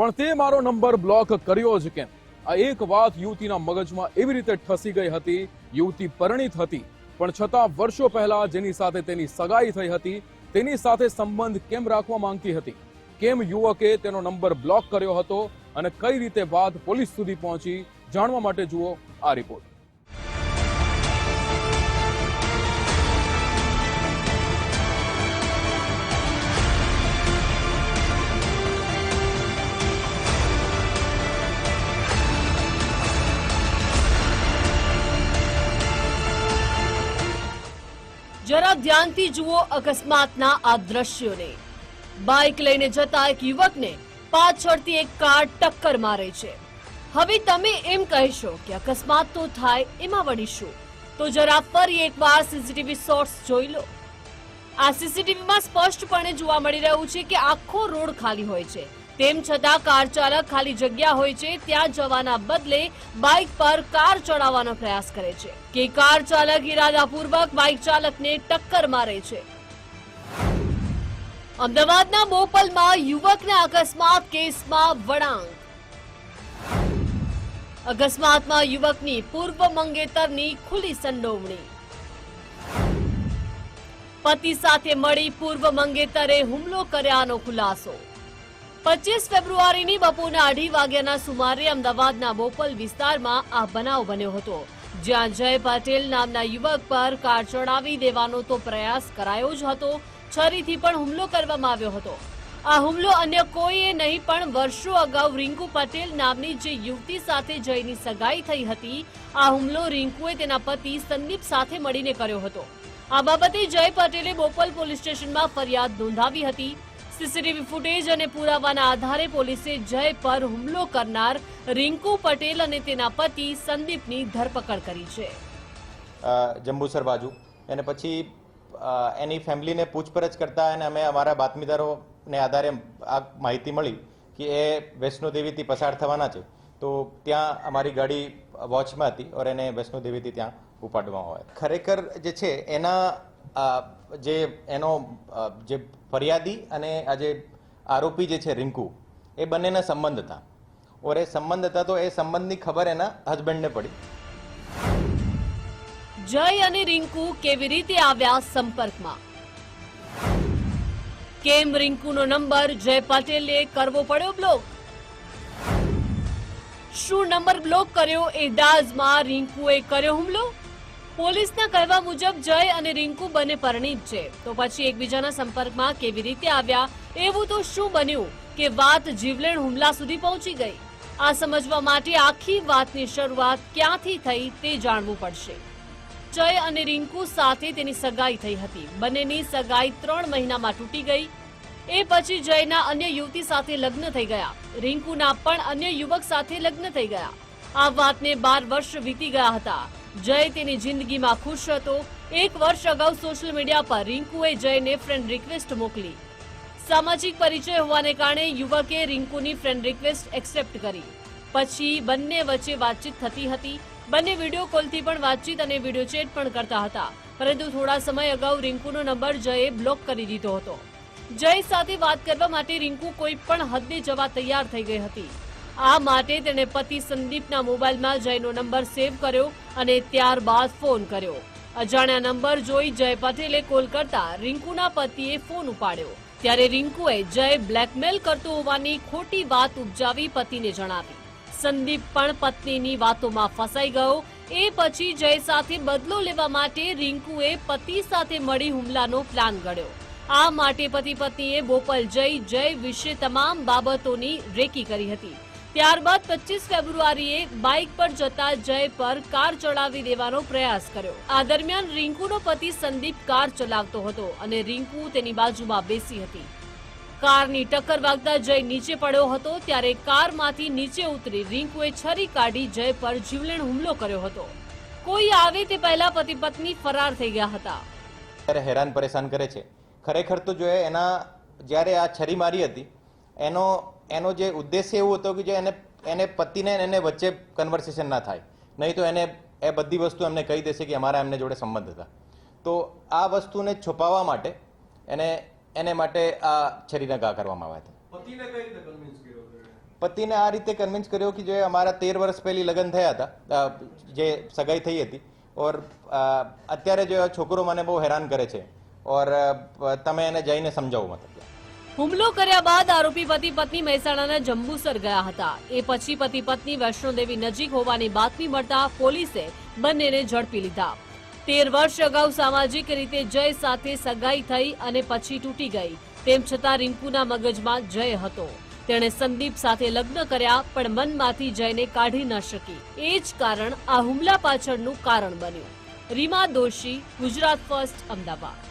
પણ તે મારો નંબર બ્લોક કર્યો જ કેમ? આ એક વાત યુવતીના મગજમાં એવી રીતે ઠસી ગઈ હતી, યુવતી પરણિત હતી, પણ છતાં વર્ષો પહેલા જેની સાથે તેની સગાઈ થઈ હતી, તેની સાથે સંબંધ કેમ રાખવા માંગતી હતી? કેમ યુવકે તેનો નંબર બ્લોક કર્યો હતો અને કઈ રીતે વાત પોલીસ સુધી પહોંચી, જાણવા માટે જુઓ આ રિપોર્ટ. જરા ધ્યાનથી જુઓ અકસ્માતના આ દ્રશ્યોને. બાઇક લઈને જતા એક યુવકને પાછળથી એક કાર ટક્કર મારે છે. હવે તમે એમ કહેશો કે અકસ્માત તો થાય, એમાં વળીશું તો જરા ફરી એકવાર સીસીટીવી શોર્ટ્સ જોઈ લો. આ સીસીટીવીમાં સ્પષ્ટપણે જોવા મળી રહ્યું છે કે આખો રોડ ખાલી હોય છે. તેમ છતાં કાર ચાલક ખાલી જગ્યા હોય છે, ત્યાં જવાના બદલે બાઇક પર કાર ચડાવવાનો પ્રયાસ કરે છે. કે કાર ચાલક ઇરાદાપૂર્વક બાઇક ચાલકને ટક્કર મારે છે. અમદાવાદના બોપલમાં યુવકના અકસ્માત કેસમાં વળાંક. અકસ્માતમાં યુવકની પૂર્વ મંગેતરની ખુલ્લી સંડોવણી. પતિ સાથે મળી પૂર્વ મંગેતરે હુમલો કર્યાનો ખુલાસો. પચીસ ફેબ્રુઆરીની બપોરના અઢી વાગ્યાના સુમારે અમદાવાદના બોપલ વિસ્તારમાં આ બનાવ બન્યો હતો. જ્યાં જય પટેલ નામના યુવક પર કાર ચડાવી દેવાનો તો પ્રયાસ કરાયો જ હતો. છરીથી પણ હુમલો કરવામાં આવ્યો હતો. આ હુમલો અન્ય કોઈએ નહીં, પણ વર્ષો અગાઉ રિંકુ પટેલ નામની જે યુવતી સાથે જયની સગાઈ થઈ હતી, આ હુમલો રિંકુએ તેના પતિ સંદીપ સાથે મળીને કર્યો હતો. આ બાબતે જય પટેલે બોપલ પોલીસ સ્ટેશનમાં ફરિયાદ નોંધાવી હતી. સીસીટીવી ફૂટેજ અને પુરાવાના આધારે પોલીસે જય પર હુમલો કરનાર રિંકુ પટેલ અને તેના પતિ સંદીપની ધરપકડ કરી છે. જંબુસર બાજુ. અને પછી એની ફેમિલીને પૂછપરછ કરતા અને અમે અમારા બાતમીદારોને આધારે આ માહિતી મળી કે એ વૈષ્ણોદેવીથી પસાર થવાના છે. તો ત્યાં અમારી ગાડી વોચમાં હતી ઓર એને વૈષ્ણોદેવીથી ત્યાં ઉપાડવામાં આવે. ખરેખર જે છે, એના જે એનો જે ફરિયાદી અને આ જે આરોપી જે છે રિંકુ, એ બંનેના સંબંધ હતા. ઓર એ સંબંધ હતા તો એ સંબંધની ખબર એના હસબન્ડને પડી. જય અને રિંકુ કેવી રીતે આવ્યા સંપર્કમાં? કેમ રિંકુનો નંબર જય પટેલે કરવો પડ્યો બ્લોક શું નંબર બ્લોક કર્યો એ દાઝમાં રિંકુએ કર્યો હુમલો? પોલીસના કહેવા મુજબ જય અને રિંકુ બંને પરિણીત છે. તો પછી એકબીજાના સંપર્કમાં કેવી રીતે આવ્યા? એવું તો શું બન્યું કે વાત જીવલેણ હુમલા સુધી પહોંચી ગઈ? આ સમજવા માટે આખી વાતની શરૂઆત ક્યાંથી થઈ તે જાણવું પડશે. જય અને રિંકુ સાથે તેની સગાઈ થઈ હતી. બંનેની સગાઈ ત્રણ મહિનામાં તૂટી ગઈ. એ પછી જયના અન્ય યુવતી સાથે લગ્ન થઈ ગયા. રિંકુના પણ અન્ય યુવક સાથે લગ્ન થઈ ગયા. આ વાતને બાર વર્ષ વીતી ગયા હતા. જય તેની જિંદગીમાં ખુશ હતો. એક વર્ષ અગાઉ સોશિયલ મીડિયા પર રિંકુએ જયને ફ્રેન્ડ રિક્વેસ્ટ મોકલી. સામાજિક પરિચય હોવાને કારણે યુવકે રિંકુની ફ્રેન્ડ રિક્વેસ્ટ એક્સેપ્ટ કરી. પછી બંને વચ્ચે વાતચીત થતી હતી. બંને વીડિયો કોલથી પણ વાતચીત અને વીડિયો ચેટ પણ કરતા હતા. પરંતુ થોડા સમય અગાઉ રિંકુનો નંબર જયે બ્લોક કરી દીધો હતો. જય સાથે વાત કરવા માટે રિંકુ કોઈ પણ હદે જવા તૈયાર થઈ ગઈ હતી. આ માટે તેણે પતિ સંદીપના મોબાઈલમાં જયનો નંબર સેવ કર્યો અને ત્યારબાદ ફોન કર્યો. અજાણ્યા નંબર જોઈ જય પટેલે કોલ કરતા રિંકુના પતિએ ફોન ઉપાડ્યો. ત્યારે રિંકુએ જય બ્લેકમેલ કરતો હોવાની ખોટી વાત ઉપજાવી પતિને જણાવી. સંદીપ પણ પત્નીની વાતોમાં ફસાઈ ગયો. એ પછી જય સાથે બદલો લેવા માટે રિંકુએ પતિ સાથે મળી હુમલાનો પ્લાન ઘડ્યો. આ માટે પતિ પત્નીએ બોપલ જઈ જય વિશે તમામ બાબતોની રેકી કરી હતી. ત્યારબાદ પચીસ ફેબ્રુઆરીએ બાઇક પર જતા જય પર કાર ચડાવી દેવાનો પ્રયાસ કર્યો. આ દરમિયાન રિંકુનો પતિ સંદીપ કાર ચલાવતો હતો અને રિંકુ તેની બાજુમાં બેસી હતી. કારની ટક્કર વાગતા જય નીચે પડ્યો હતો ત્યારે કારમાંથી નીચે ઉતરી રિંકુએ છરી કાઢી જય પર જીવલેણ હુમલો કર્યો હતો. કોઈ આવે તે પહેલા પતિ પત્ની ફરાર થઈ ગયા હતા. હેરાન પરેશાન કરે છે. ખરેખર તો જો એ એના જ્યારે આ છરી મારી હતી, એનો એનો જે ઉદ્દેશ્ય એવો હતો કે જે એને એને પતિને એને વચ્ચે કન્વર્સેશન ના થાય નહીં તો એને એ બધી વસ્તુ એમને કહી દેશે કે અમારા એમને જોડે સંબંધ હતા. તો આ વસ્તુને છુપાવવા માટે એને એને માટે આ છરીના ઘા કરવામાં આવ્યા હતા. પતિને આ રીતે કન્વિન્સ કર્યો કે જે અમારા તેર વર્ષ પહેલી લગ્ન થયા હતા જે સગાઈ થઈ હતી ઓર અત્યારે જો છોકરો મને બહુ હેરાન કરે છે ઓર તમે એને જઈને સમજાવો મતલબ. હુમલો કર્યા બાદ આરોપી પતિ પત્ની મહેસાણાના જંબુસર ગયા હતા. એ પછી પતિ પત્ની વૈષ્ણોદેવી નજીક હોવાની બાતમી મળતા પોલીસે બંનેને ઝડપી લીધા. તેર વર્ષ અગાઉ સામાજિક રીતે જય સાથે સગાઈ થઈ અને પછી તૂટી ગઈ. તેમ છતાં રિંકુના મગજમાં જય હતો. તેણે સંદીપ સાથે લગ્ન કર્યા, પણ મનમાંથી જયને કાઢી ન શકી. એ જ કારણ આ હુમલા પાછળનું કારણ બન્યું. રીમા દોશી, ગુજરાત ફર્સ્ટ, અમદાવાદ.